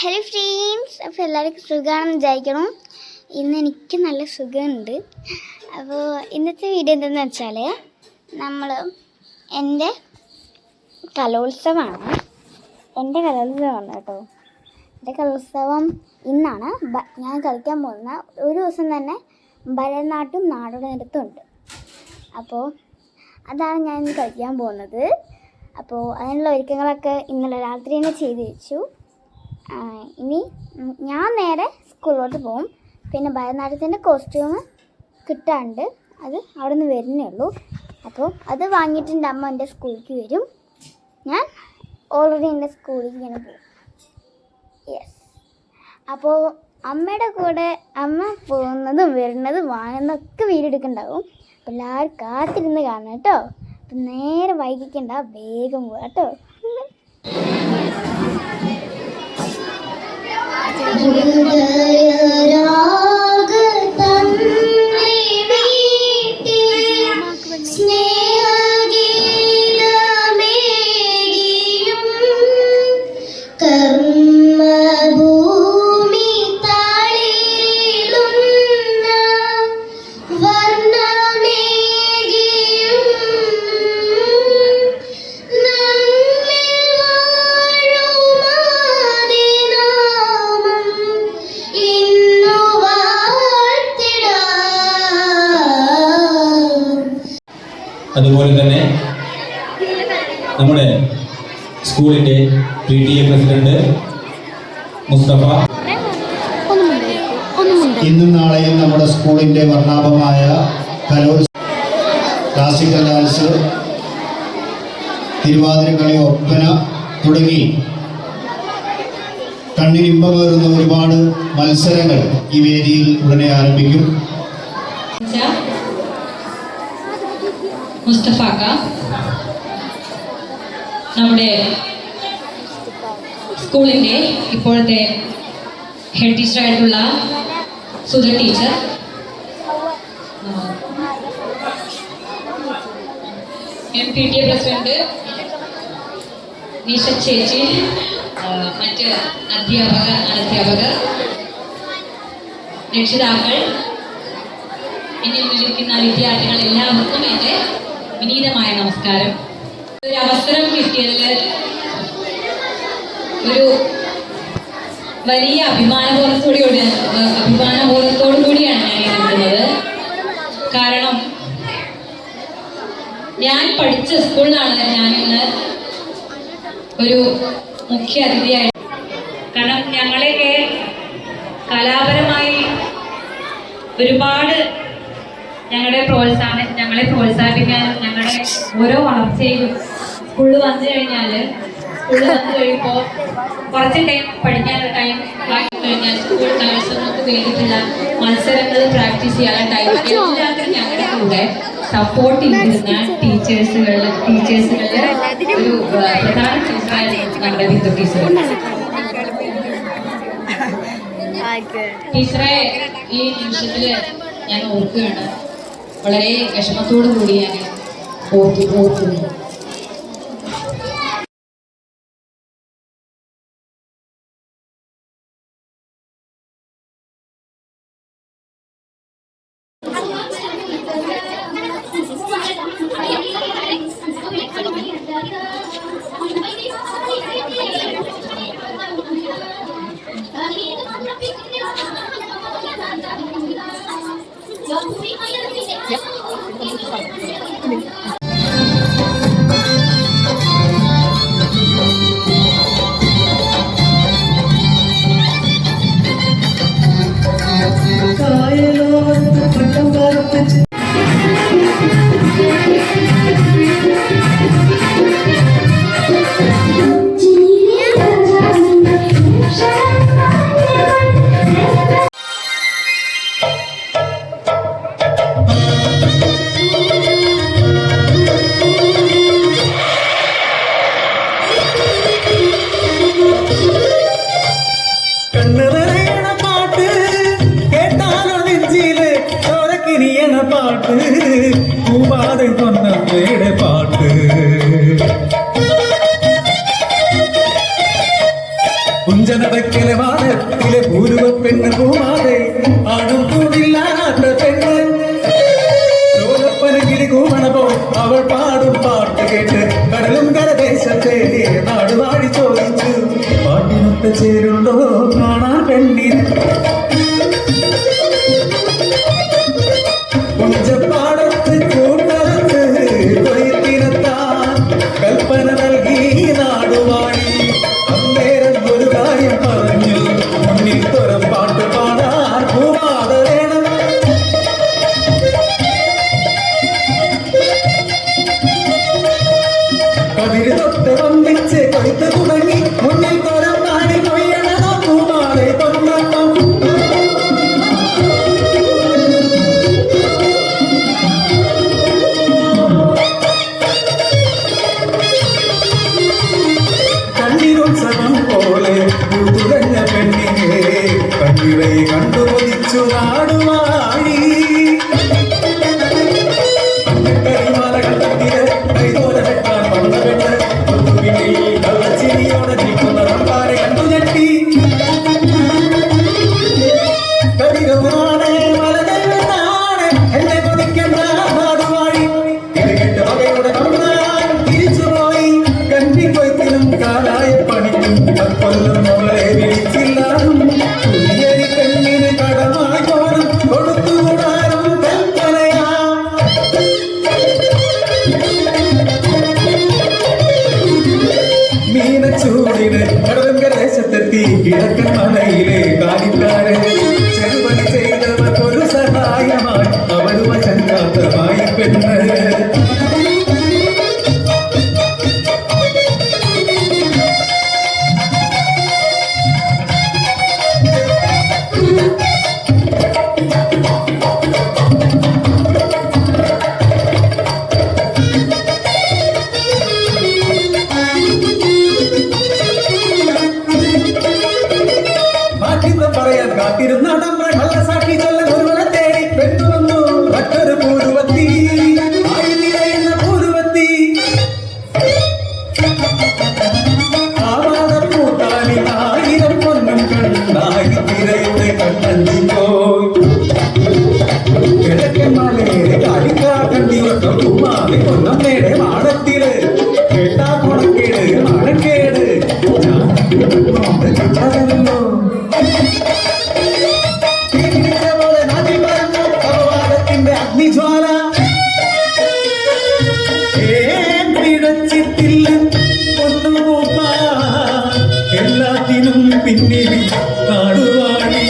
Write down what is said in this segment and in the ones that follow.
Hello friends അപ്പോൾ എല്ലാവർക്കും സുഖമാണെന്ന് വിചാരിക്കണം ഇന്ന് എനിക്ക് നല്ല സുഖമുണ്ട്. അപ്പോൾ ഇന്നത്തെ വീഡിയോ എന്തെന്ന് വെച്ചാൽ നമ്മൾ എന്റെ കലോത്സവമാണ്. എന്റെ കലോത്സവമാണ് കേട്ടോ. എന്റെ കലോത്സവം ഇന്നാണ്. ഞാൻ കളിക്കാൻ പോകുന്ന ഒരു ദിവസം തന്നെ ഭരതനാട്യം നാടോടി നൃത്തമുണ്ട് അപ്പോൾ അതാണ് ഞാൻ കളിക്കാൻ പോകുന്നത്. അപ്പോൾ അതിനുള്ള ഒരുക്കങ്ങളൊക്കെ ഇന്നലെ രാത്രി തന്നെ ചെയ്ത് വെച്ചു. ഇനി ഞാൻ നേരെ സ്കൂളിലോട്ട് പോകും. പിന്നെ ഭരതനാട്യത്തിന്റെ കോസ്റ്റ്യൂം കിട്ടാണ്ട് അത് അവിടെ നിന്ന് വരുന്നേ ഉള്ളൂ. അപ്പോൾ അത് വാങ്ങിയിട്ട് എന്റെ അമ്മ എന്റെ സ്കൂളിലേക്ക് വരും. ഞാൻ ഓൾറെഡി എന്റെ സ്കൂളിലേക്ക് ഇങ്ങനെ പോകും. യെസ് അപ്പോൾ അമ്മയുടെ കൂടെ അമ്മ പോകുന്നതും വരുന്നതും വാങ്ങുന്നതൊക്കെ വീഡിയോ എടുക്കുന്നുണ്ടാവും എല്ലാവരും കാത്തിരുന്ന് കാണണം കേട്ടോ. അപ്പം നേരെ വൈകിക്കണ്ട വേഗം പോകാം കേട്ടോ. കർമ്മഭൂമി അതുപോലെ തന്നെ നമ്മുടെ സ്കൂളിന്റെ P T A president Mustafa. ഇന്നും നാളെയും നമ്മുടെ സ്കൂളിന്റെ വർണാഭമായ കലോത്സവ ക്ലാസിക്കൽ ഡാൻസ് തിരുവാതിരക്കളി ഒപ്പന തുടങ്ങി. കണ്ണിനിമ്പമേറുന്ന ഒരുപാട് മത്സരങ്ങൾ ഈ വേദിയിൽ ഉടനെ ആരംഭിക്കും. മുസ്തഫാക്ക നമ്മുടെ സ്കൂളിന്റെ ഇപ്പോഴത്തെ head ടീച്ചറായിട്ടുള്ള Sudha teacher M P T A president Nisha ചേച്ചി മറ്റ് അധ്യാപക അനധ്യാപകർ രക്ഷിതാക്കൾ എന്നിൽ വിളിക്കുന്ന വിദ്യാർത്ഥികൾ എല്ലാവർക്കും എന്റെ വിനീതമായ നമസ്കാരം. ഒരു അവസരം കിട്ടിയതിൽ ഒരു വലിയ അഭിമാനബോധത്തോടു അഭിമാനബോധത്തോടു കൂടിയാണ് ഞാൻ നിൽക്കുന്നത് കാരണം ഞാൻ പഠിച്ച സ്കൂളിലാണ് ഞാൻ ഇന്ന് ഒരു മുഖ്യ അതിഥിയായി. കാരണം ഞങ്ങളെയൊക്കെ കലാപരമായി ഒരുപാട് ഞങ്ങളുടെ പ്രോത്സാഹന ഞങ്ങളെ പ്രോത്സാഹിപ്പിക്കാനും ഞങ്ങളുടെ ഓരോ വളർച്ചയിലും സ്കൂളിൽ വന്നു കഴിഞ്ഞാൽ സ്കൂളിൽ വന്നു കഴിയുമ്പോൾ കുറച്ച് ടൈം പഠിക്കാനുള്ള ടൈം കഴിഞ്ഞാൽ സ്കൂൾ കലോത്സവങ്ങൾക്ക് വേണ്ടിയിട്ടുള്ള മത്സരങ്ങൾ പ്രാക്ടീസ് ചെയ്യാനുള്ള ടൈം എല്ലാത്തിനും ഞങ്ങളുടെ കൂടെ സപ്പോർട്ട് ചെയ്തിരുന്ന ടീച്ചേഴ്സുകൾ ടീച്ചേഴ്സുകളുടെ ഒരു പ്രധാന ടീച്ചറായിരുന്നു ഞങ്ങളുടെ ബിന്ദു ടീച്ചർ. ടീച്ചറെ ഈ നിമിഷത്തിൽ ഞാൻ ഓർക്കുകയാണ്. വളരെ വിഷമത്തോടു കൂടി ഞാൻ 40, 40. Yep. പിന്നെ കാണുവാണി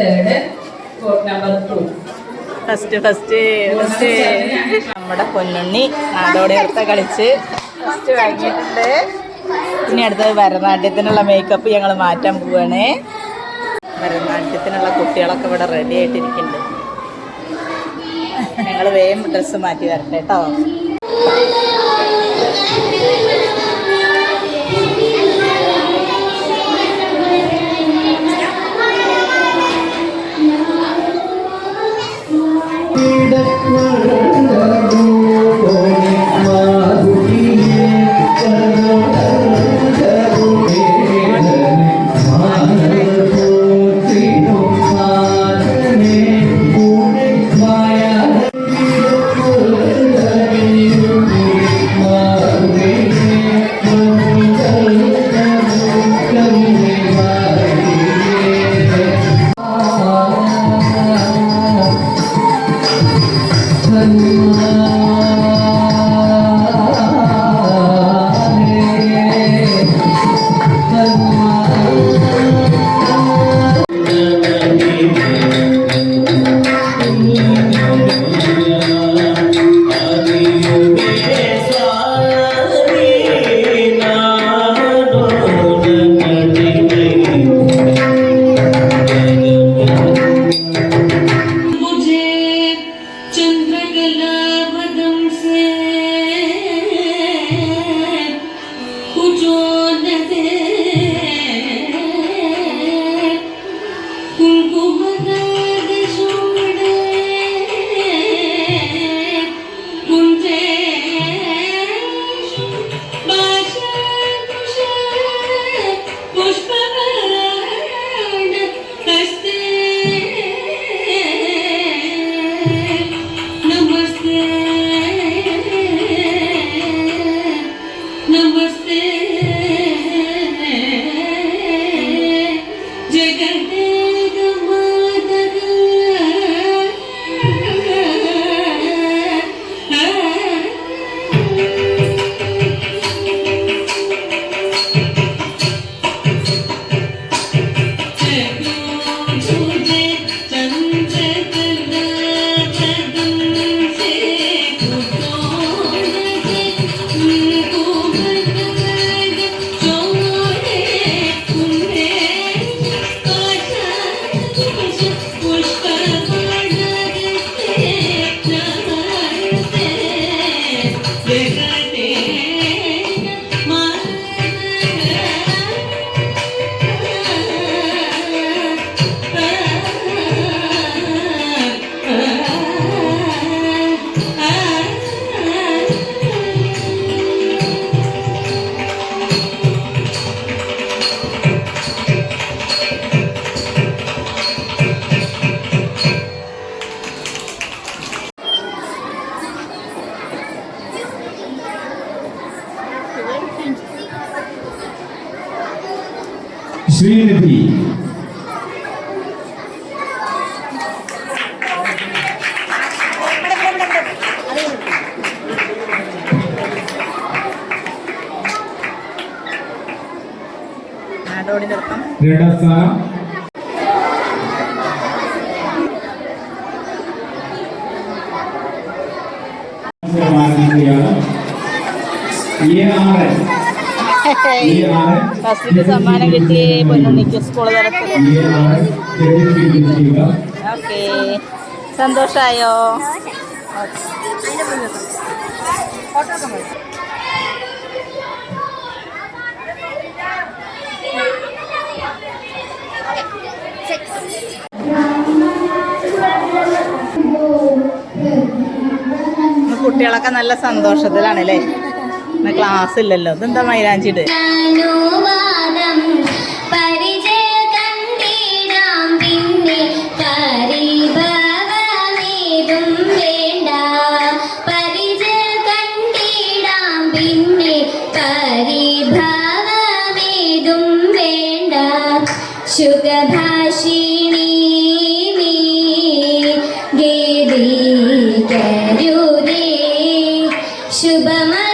third number first first first നമ്മുടെ പൊന്നുണ്ണി അതോടെ അടുത്ത കളിച്ച് ഫസ്റ്റ് വാങ്ങിയിട്ടുണ്ട് ഇനി അടുത്തത് ഭരതനാട്യത്തിനുള്ള മേക്കപ്പ് ഞങ്ങൾ മാറ്റാൻ പോവാണേ. ഭരതനാട്യത്തിനുള്ള കുട്ടികളൊക്കെ ഇവിടെ റെഡി ആയിട്ടിരിക്കുന്നുണ്ട്. ഞങ്ങൾ വേഗം ഡ്രസ്സ് മാറ്റി വരട്ടെ കേട്ടോ. that world. Good night. Srinidhi നാടോടി നൃത്തം രണ്ടാം സ്ഥാനം സമ്മാനിക്കുകയാണ് ഈ ആറ് ഈ ആറ് സമ്മാനം കിട്ടി പൊന്നുണ്ണിക്ക് സ്കൂൾ ഓക്കെ. സന്തോഷമായോ കുട്ടികളൊക്കെ നല്ല സന്തോഷത്തിലാണല്ലേ? ഇന്ന് ക്ലാസ് ഇല്ലല്ലോ. ഇതെന്താ മൈലാഞ്ചിട് ശുഖഭാഷിണി ഗേദീ പിന്നെ